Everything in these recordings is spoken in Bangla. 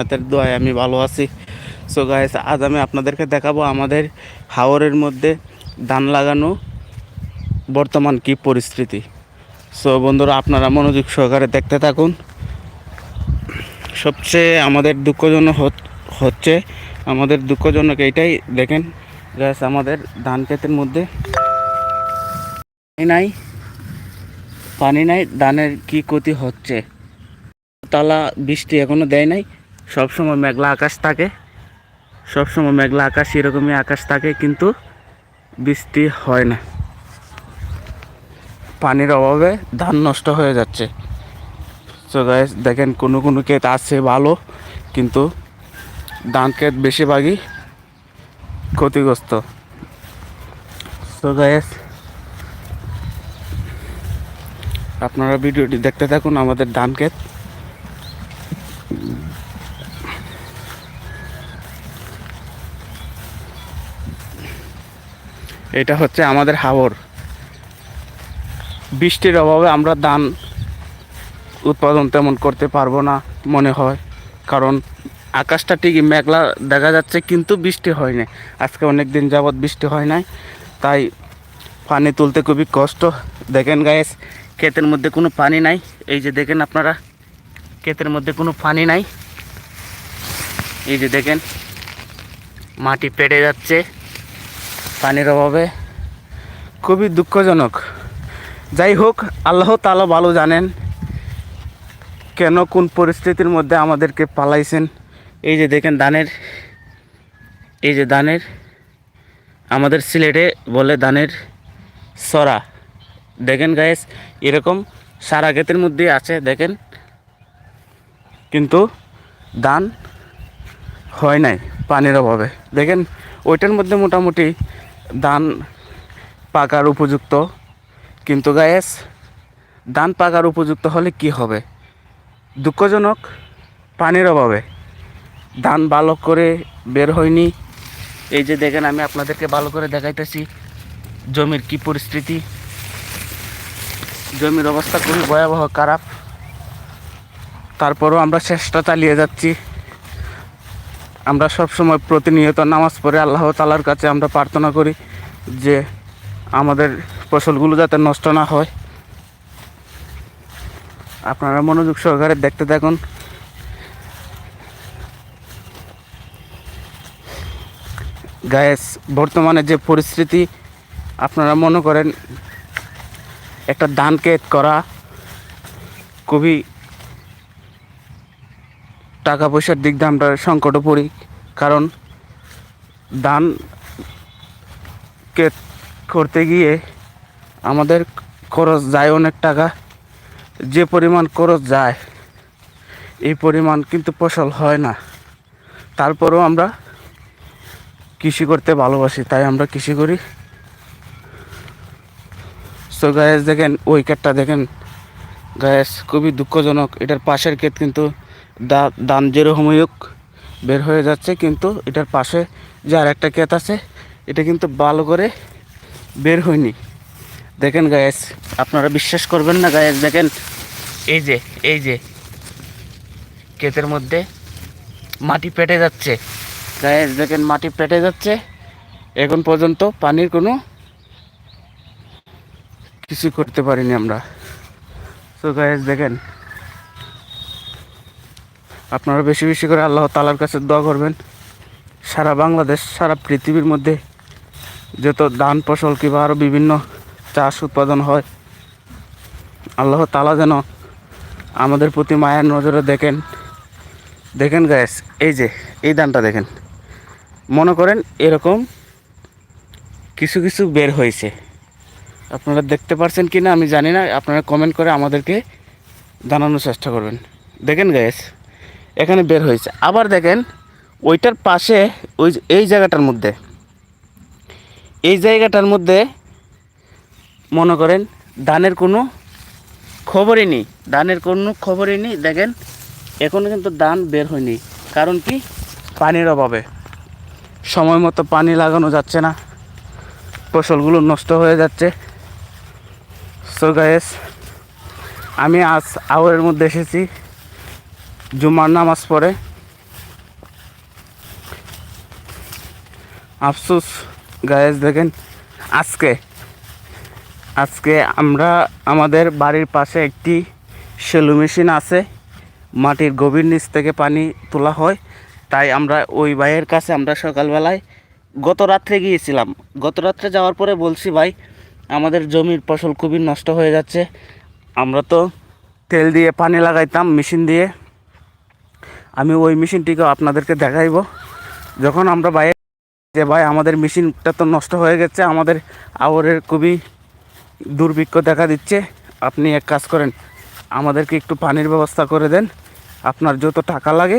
হাতের দোয়ায় আমি ভালো আছি। সো গাইস আজ আমি আপনাদেরকে দেখাবো আমাদের হাওরের মধ্যে ধান লাগানো বর্তমান কি পরিস্থিতি। সো বন্ধুরা, আপনারা মনোযোগ সহকারে দেখতে থাকুন। সবচেয়ে আমাদের দুঃখজনক হচ্ছে আমাদের দুঃখজনক এইটাই, দেখেন গ্যাস আমাদের ধান ক্ষেতের মধ্যে নাই, পানি নাই, ধানের কি ক্ষতি হচ্ছে? তালা বৃষ্টি এখনও দেয় নাই সবসময় মেঘলা আকাশ থাকে। সবসময় মেঘলা আকাশ, এরকমই আকাশ থাকে, কিন্তু বৃষ্টি হয় না। পানির অভাবে ধান নষ্ট হয়ে যাচ্ছে। সো গাইস দেখেন কোনো কোনো ক্ষেত আছে ভালো, কিন্তু ধান ক্ষেত বেশিরভাগই ক্ষতিগ্রস্ত। সো গাইস আপনারা ভিডিওটি দেখতে থাকুন আমাদের ধান ক্ষেত। এটা হচ্ছে আমাদের হাওর। বৃষ্টির অভাবে আমরা ধান উৎপাদন তেমন করতে পারব না মনে হয়। কারণ আকাশটা ঠিকই মেঘলা দেখা যাচ্ছে, কিন্তু বৃষ্টি হয় না আজকে অনেক দিন যাবৎ বৃষ্টি হয় নাই। তাই পানি তুলতে খুবই কষ্ট। দেখেন গায়েস ক্ষেতের মধ্যে কোনো পানি নাই। এই যে দেখেন আপনারা, ক্ষেতের মধ্যে কোনো পানি নাই। এই যে দেখেন, মাটি পেটে যাচ্ছে। পানির অভাবে। খুবই দুঃখজনক। যাই হোক, আল্লাহ তালা ভালো জানেন কেন কোন পরিস্থিতির মধ্যে আমাদেরকে পালাইছেন। এই যে দেখেন দানের এই যে দানের আমাদের সিলেটে বলে দানের সরা। দেখেন গায়েস এরকম সারা ক্ষেতের মধ্যে আছে, দেখেন। কিন্তু দান হয় নাই পানির অভাবে। দেখেন, ওইটার মধ্যে মোটামুটি ধান পাকার উপযুক্ত। কিন্তু গায়েস ধান পাকার উপযুক্ত হলে কি হবে? দুঃখজনক, পানির অভাবে। ধান ভালো করে বের হয়নি। এই যে দেখেন, আমি আপনাদেরকে ভালো করে দেখাইতেছি জমির কি পরিস্থিতি। জমির অবস্থা খুবই ভয়াবহ, খারাপ। তারপরও আমরা চেষ্টা চালিয়ে যাচ্ছি। আমরা সব সময় প্রতিনিয়ত নামাজ পড়ে আল্লাহ তালার কাছে আমরা প্রার্থনা করি যে আমাদের ফসলগুলো যাতে নষ্ট না হয়। আপনারা মনোযোগ সহকারে দেখতে থাকুন। গায়েস বর্তমানে যে পরিস্থিতি, আপনারা মনে করেন, একটা ধান ক্ষেত করা খুবই টাকা পয়সার দিক দিয়ে আমরা সংকটে পড়ি। কারণ ক্ষেত করতে গিয়ে আমাদের খরচ যায় অনেক টাকা। যে পরিমাণ খরচ যায়, এই পরিমাণ কিন্তু ফসল হয় না। তারপরেও আমরা কৃষি করতে ভালোবাসি, তাই আমরা কৃষি করি। সো গায়েস দেখেন, ওই ক্ষেতটা দেখেন। গায়েস খুবই দুঃখজনক। এটার পাশের ক্ষেত কিন্তু দা- ধান যেরকমই হোক বের হয়ে যাচ্ছে, কিন্তু এটার পাশে যে আর একটা ক্ষেত আছে, এটা কিন্তু ভালো করে বের হয়নি। দেখেন গায়েস আপনারা বিশ্বাস করবেন না গায়েস দেখেন, এই যে এই যে, ক্ষেতের মধ্যে মাটি পেটে যাচ্ছে। গায়েস দেখেন, মাটি পেটে যাচ্ছে। এখন পর্যন্ত পানির কোনো কিছু করতে পারিনি আমরা। তো গায়েস দেখেন আপনারা বেশি বেশি করে আল্লাহ তালার কাছে দোয়া করবেন। সারা বাংলাদেশ, সারা পৃথিবীর মধ্যে যত ধান ফসল কিংবা আরও বিভিন্ন চাষ উৎপাদন হয়, আল্লাহ তালা যেন আমাদের প্রতি মায়ের নজরে দেখেন। দেখেন গ্যাস এই যে, এই ধানটা দেখেন। মনে করেন এরকম কিছু কিছু বের হয়েছে। আপনারা দেখতে পারছেন কি না আমি জানি না, আপনারা কমেন্ট করে আমাদেরকে জানানোর চেষ্টা করবেন। দেখেন গ্যাস এখানে বের হয়েছে। আবার দেখেন, ওইটার পাশে ওই এই জায়গাটার মধ্যে, এই জায়গাটার মধ্যে মনে করেন ধানের কোনো খবরই নেই। ধানের কোনো খবরই নেই। দেখেন এখনও কিন্তু ধান বের হয়নি। কারণ কি? পানির অভাবে। সময় মতো পানি লাগানো যাচ্ছে না। ফসলগুলো নষ্ট হয়ে যাচ্ছে। সো গায়েস আমি আজ আওয়ারের মধ্যে এসেছি। জুমার নামাজ পড়ে। আফসুস গায়েস দেখেন, আজকে আজকে আমরা আমাদের বাড়ির পাশে একটি সেলু মেশিন আছে। মাটির গভীর নিচ থেকে পানি তোলা হয়। তাই আমরা ওই ভাইয়ের কাছে আমরা সকালবেলায় গত রাত্রে গিয়েছিলাম। গত রাত্রে যাওয়ার পরে বলছি, ভাই, আমাদের জমির ফসল খুবই নষ্ট হয়ে যাচ্ছে। আমরা তো তেল দিয়ে পানি লাগাইতাম, মেশিন দিয়ে। আমি ওই মেশিনটিকেও আপনাদেরকে দেখাইব। যখন আমরা বাইরে যে ভাই, আমাদের মেশিনটা তো নষ্ট হয়ে গেছে, আমাদের আবরের খুবই দুর্ভিক্ষ দেখা দিচ্ছে। আপনি এক কাজ করেন, আমাদেরকে একটু পানির ব্যবস্থা করে দেন। আপনার যত টাকা লাগে,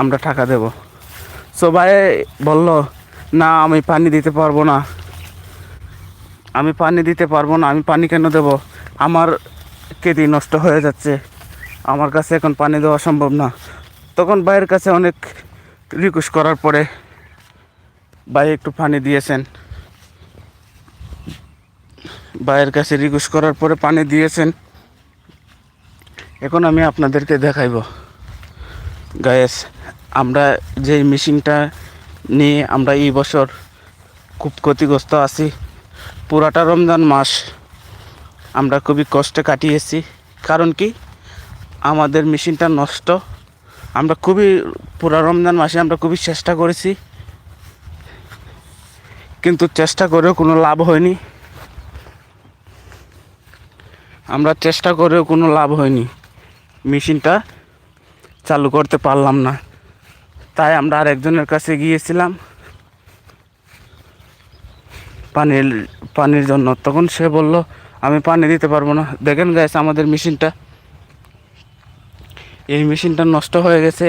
আমরা টাকা দেব। সো ভাই বলল, না, আমি পানি দিতে পারব না। আমি পানি দিতে পারব না, আমি পানি কেন দেব? আমার কেদি নষ্ট হয়ে যাচ্ছে। আমার কাছে এখন পানি দেওয়া সম্ভব না। তখন ভাইয়ের কাছে অনেক রিকোয়েস্ট করার পরে ভাই একটু পানি দিয়েছেন। ভাইয়ের কাছে রিকোয়েস্ট করার পরে পানি দিয়েছেন। এখন আমি আপনাদেরকে দেখাইব। গায়েস আমরা যেই মেশিনটা নিয়ে আমরা এই বছর খুব ক্ষতিগ্রস্ত আছি, পুরাটা রমজান মাস আমরা খুবই কষ্টে কাটিয়েছি। কারণ কি? আমাদের মেশিনটা নষ্ট। আমরা খুবই পুরো রমজান মাসে আমরা খুবই চেষ্টা করেছি। কিন্তু চেষ্টা করেও কোনো লাভ হয়নি। আমরা চেষ্টা করেও কোনো লাভ হয়নি। মেশিনটা চালু করতে পারলাম না। তাই আমরা আরেকজনের কাছে গিয়েছিলাম। পানির পানির জন্য। তখন সে বলল, আমি পানি দিতে পারব না। দেখেন গাইস আমাদের মেশিনটা এই মেশিনটা নষ্ট হয়ে গেছে।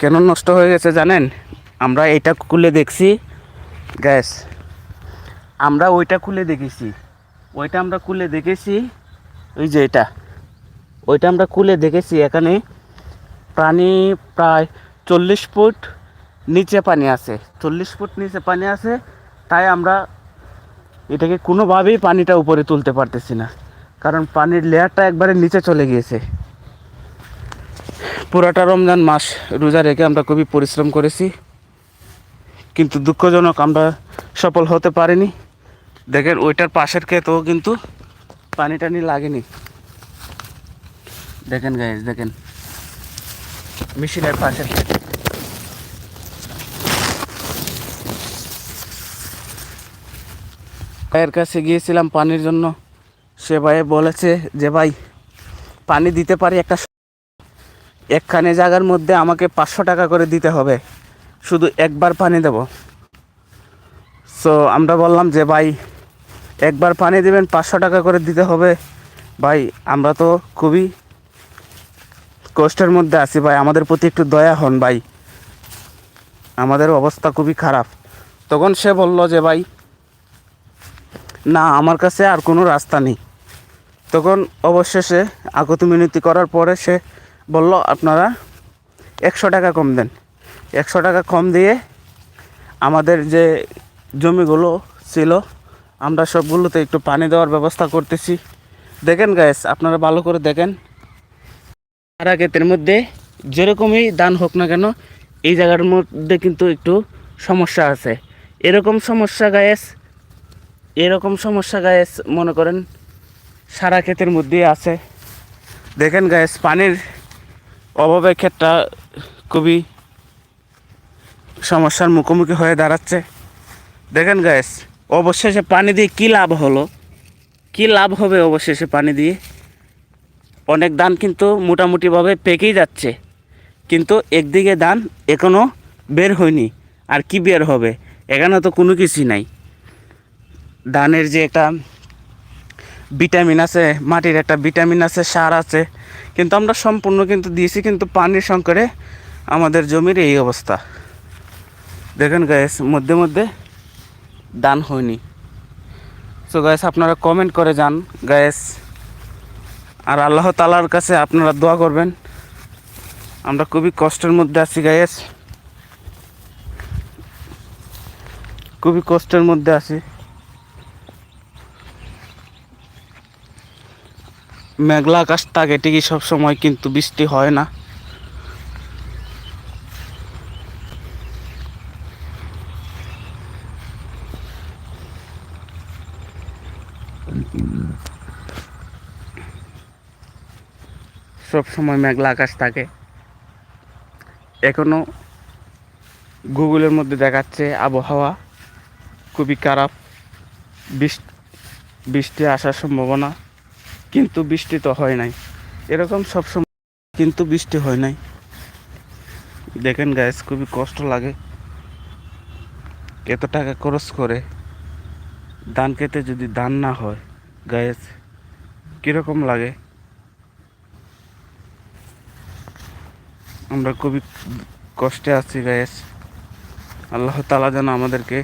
কেন নষ্ট হয়ে গেছে জানেন? আমরা এটা খুলে দেখছি। গ্যাস, আমরা ওইটা খুলে দেখেছি। ওইটা আমরা খুলে দেখেছি ওই যে এটা। ওইটা আমরা খুলে দেখেছি এখানে পানি প্রায় চল্লিশ ফুট নিচে পানি আছে। চল্লিশ ফুট নিচে পানি আছে, তাই আমরা এটাকে কোনোভাবেই পানিটা উপরে তুলতে পারতেছি না। কারণ পানির লেয়ারটা একবারে নিচে চলে গিয়েছে। পুরাটা রমজান মাস রোজা রেখে আমরা খুবই পরিশ্রম করেছি। কিন্তু দুঃখজনক আমরা সফল হতে পারিনি। দেখেন ওইটার পাশের ক্ষেতেও কিন্তু পানি টানি লাগেনি। দেখেন গাইজ দেখেন। মেশিনের পাশের ক্ষেত। ভাইয়ের কাছে গিয়েছিলাম পানির জন্য। সে ভাই বলেছে যে, ভাই, পানি দিতে পারি একটা একখানে জায়গার মধ্যে আমাকে পাঁচশো টাকা করে দিতে হবে। শুধু একবার পানি দেব। সো আমরা বললাম যে, ভাই, একবার পানি দেবেন, পাঁচশো টাকা করে দিতে হবে। ভাই, আমরা তো খুবই কষ্টের মধ্যে আছি, ভাই। আমাদের প্রতি একটু দয়া হন, ভাই। আমাদের অবস্থা খুবই খারাপ। তখন সে বলল যে, ভাই, না, আমার কাছে আর কোনো রাস্তা নেই। তখন অবশেষে আগত মিনতি করার পরে সে বলল, আপনারা একশো টাকা কম দেন। একশো টাকা কম দিয়ে আমাদের যে জমিগুলো ছিল, আমরা সবগুলোতে একটু পানি দেওয়ার ব্যবস্থা করতেছি। দেখেন গ্যাস আপনারা ভালো করে দেখেন। সারা ক্ষেতের মধ্যে যেরকমই দান হোক না কেন, এই জায়গার মধ্যে কিন্তু একটু সমস্যা আছে। এরকম সমস্যা গায়েস এরকম সমস্যা গায়েস মনে করেন, সারা ক্ষেতের মধ্যেই আছে। দেখেন গায়েস পানির অভাবে ক্ষেত্রে খুবই সমস্যার মুখোমুখি হয়ে দাঁড়াচ্ছে। দেখেন গ্যাস অবশেষে পানি দিয়ে কী লাভ হলো? কী লাভ হবে অবশেষে পানি দিয়ে? অনেক ধান কিন্তু মোটামুটিভাবে পেকেই যাচ্ছে। কিন্তু একদিকে ধান এখনও বের হয়নি। আর কি বের হবে? এখানে তো কোনো কিছুই নাই। ধানের যে একটা ভিটামিন আছে, মাটির একটা ভিটামিন আছে, সার আছে। কিন্তু আমরা সম্পূর্ণ কিন্তু দিয়েছি, কিন্তু পানির সংকটে আমাদের জমির এই অবস্থা। দেখেন গ্যাস মধ্যে মধ্যে দান হয়নি। সো গ্যাস আপনারা কমেন্ট করে যান গ্যাস আর আল্লাহ তালার কাছে আপনারা দোয়া করবেন। আমরা খুবই কষ্টের মধ্যে আছি গ্যাস খুবই কষ্টের মধ্যে আছি। মেঘলা আকাশ থাকে ঠিকই সময় কিন্তু বৃষ্টি হয় না। সব সময় মেঘলা আকাশ থাকে। এখনও গুগলের মধ্যে দেখাচ্ছে আবহাওয়া খুবই খারাপ। বৃষ্টি বৃষ্টি আসার সম্ভাবনা। কিন্তু বৃষ্টি তো হয় নাই। এরকম সব সময় কিন্তু বৃষ্টি হয় নাই। দেখেন গ্যাস খুবই কষ্ট লাগে। এত টাকা খরচ করে ধান খেতে যদি ধান না হয় গ্যাস কীরকম লাগে? আমরা খুবই কষ্টে আছি গ্যাস আল্লাহ তালা যেন আমাদেরকে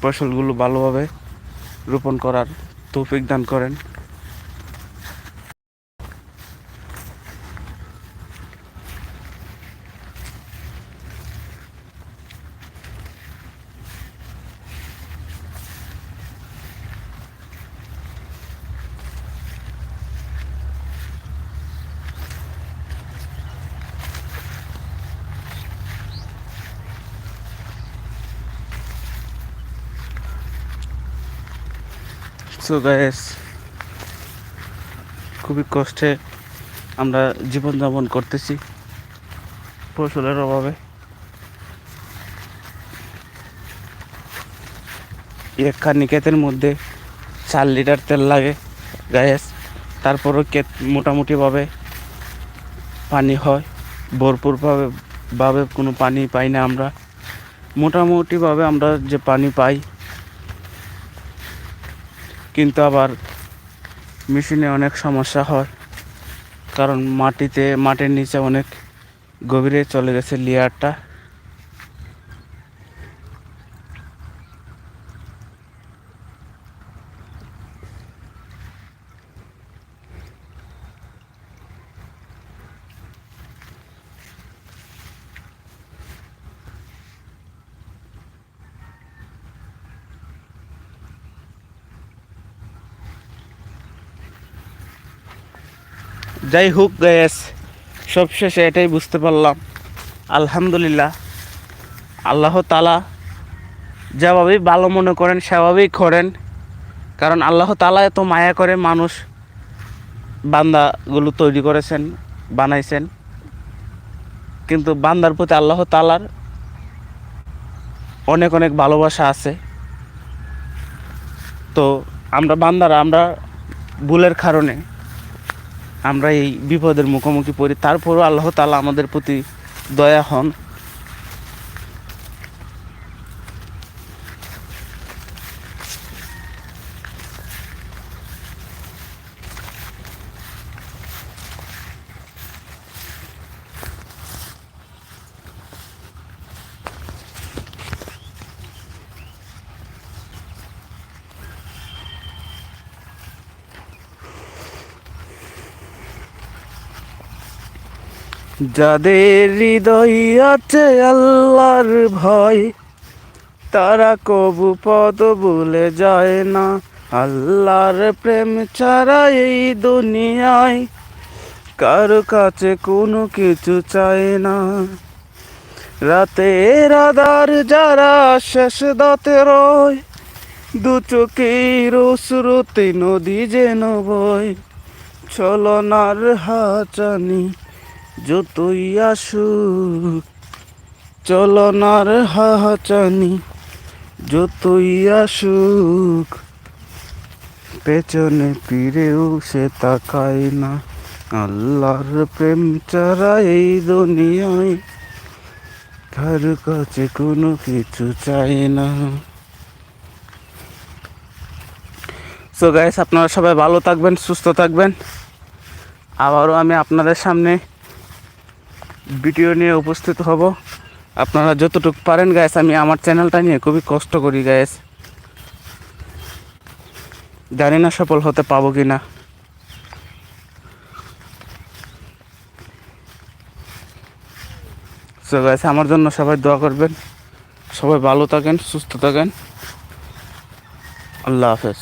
ফসলগুলো ভালোভাবে রোপণ করার তৌফিক দান করেন। সো গ্যাস খুবই কষ্টে আমরা জীবনযাপন করতেছি ফসলের অভাবে। একখানি ক্ষেতের মধ্যে চার লিটার তেল লাগে গ্যাস তারপরও ক্ষেত মোটামুটিভাবে পানি হয়, ভরপুরভাবে, ভাবে কোনো পানি পাই না আমরা। মোটামুটিভাবে আমরা যে পানি পাই কিন্তু আবার মেশিনে অনেক সমস্যা হয়। কারণ মাটিতে, মাটির নিচে অনেক গভীরে চলে গেছে লেয়ারটা। যাই হোক গ্যাস সবশেষে এটাই বুঝতে পারলাম। আলহামদুলিল্লাহ, আল্লাহ তালা যেভাবেই ভালো মনে করেন, সেভাবেই করেন। কারণ আল্লাহ তালা এত মায়া করে মানুষ বান্দাগুলো তৈরি করেছেন, বানাইছেন। কিন্তু বান্দার প্রতি আল্লাহ তালার অনেক অনেক ভালোবাসা আছে। তো আমরা বান্দারা, আমরা ভুলের কারণে আমরা এই বিপদের মুখোমুখি পড়ি। তারপরও আল্লাহ তালা আমাদের প্রতি দয়া হন। যাদের হৃদয় আছে আল্লাহর ভয়, তারা কবু পদ বলে যায় না। আল্লাহর প্রেম ছাড়া এই দুনিয়ায় কারও কাছে কোনো কিছু চায় না। রাতের আধার যারা শেষ দাতে রয়, দু চোখের শ্রুতি নদী যেন বয়, ছলনার হাচানি যতই আসুক, চলনার হাহাচানি যতই আসুক, পেছনে ফিরেও সে তাকায় না। আল্লাহর প্রেম ছাড়া এই দুনিয়ায় কার কাছে কোনো কিছু চাই না। সো গাইস আপনারা সবাই ভালো থাকবেন, সুস্থ থাকবেন। আবারও আমি আপনাদের সামনে ভিডিও নিয়ে উপস্থিত হব। আপনারা যতটুকু পারেন গ্যাস আমি আমার চ্যানেলটা নিয়ে খুবই কষ্ট করি গ্যাস জানি না সফল হতে পাবো কি না গ্যাস আমার জন্য সবাই দোয়া করবেন। সবাই ভালো থাকেন, সুস্থ থাকেন। আল্লাহ হাফেজ।